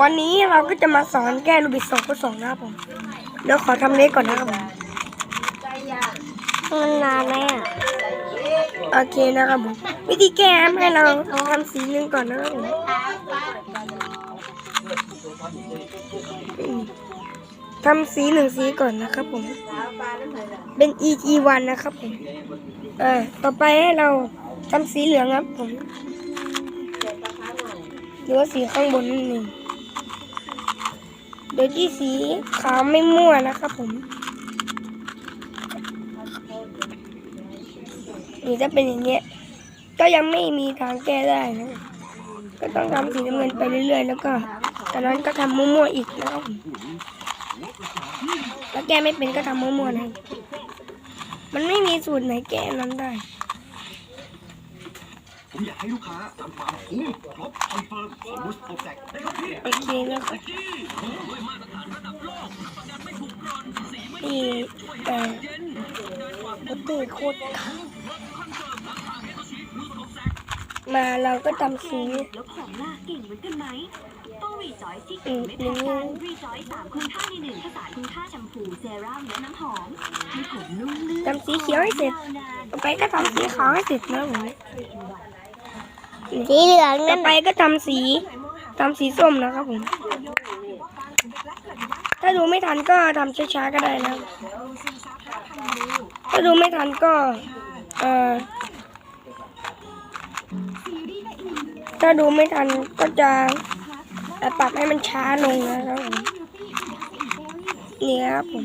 วันนี้เราก็จะมาสอนแก้รูบิกสองข้อสองนะครับผม เดี๋ยวขอทำเล็กก่อนนะครับผมมันนานไหมอะ โอเคนะครับผม วิธีแก้ให้เราทำสีหนึ่งก่อนนะครับผมอืมทำสีหนึ่งสีก่อนนะครับผม เป็น EG1 นะครับผม เออต่อไปให้เราทำสีเหลืองครับผม หรือว่าสีข้างบนนั่นเอง โดยที่สีขาวไม่มั่วนะครับผม นี่ถ้าเป็นอย่างเงี้ย ก็ยังไม่มีทางแก้ได้นะ ก็ต้องทำสีน้ำเงินไปเรื่อยๆ แล้วก็จากนั้นก็ทำมั่วๆอีกนะครับผมถ้าแก้ไม่เป็นก็ทำมั่วๆนะมันไม่มีสูตรไหนแก้นั้นได้ ผมอยากให้ลูกค้าทำความคุ้มครบคอนเฟิร์มของบูสโปรเจกได้ครับพี่โอเคนะครับนี่เอ่อรถตู้โคตรขาวมาเราก็ทำสีแล้วของหน้าเก่งเหมือนกันไหมต้องรีจอยที่เก่งไม่แพ้กันรีจอยสามคุณค่าในหนึ่งผสาคุณค่าแชมพูเซรั่มและน้ำหอมให้ผมนุ่มลื่นทำสีเขียวให้เสร็จไปก็ทำสีขาวให้เสร็จนะผม สีเหลืองต่นั่อนไปก็ทำสีทำสีส้มนะครับผม ถ้าดูไม่ทันก็ทำช้าๆก็ได้นะถ้าดูไม่ทันก็ เอ่อ ถ้าดูไม่ทันก็จะเอ่อปรับให้มันช้าลงนะครับผมนี่ครับผม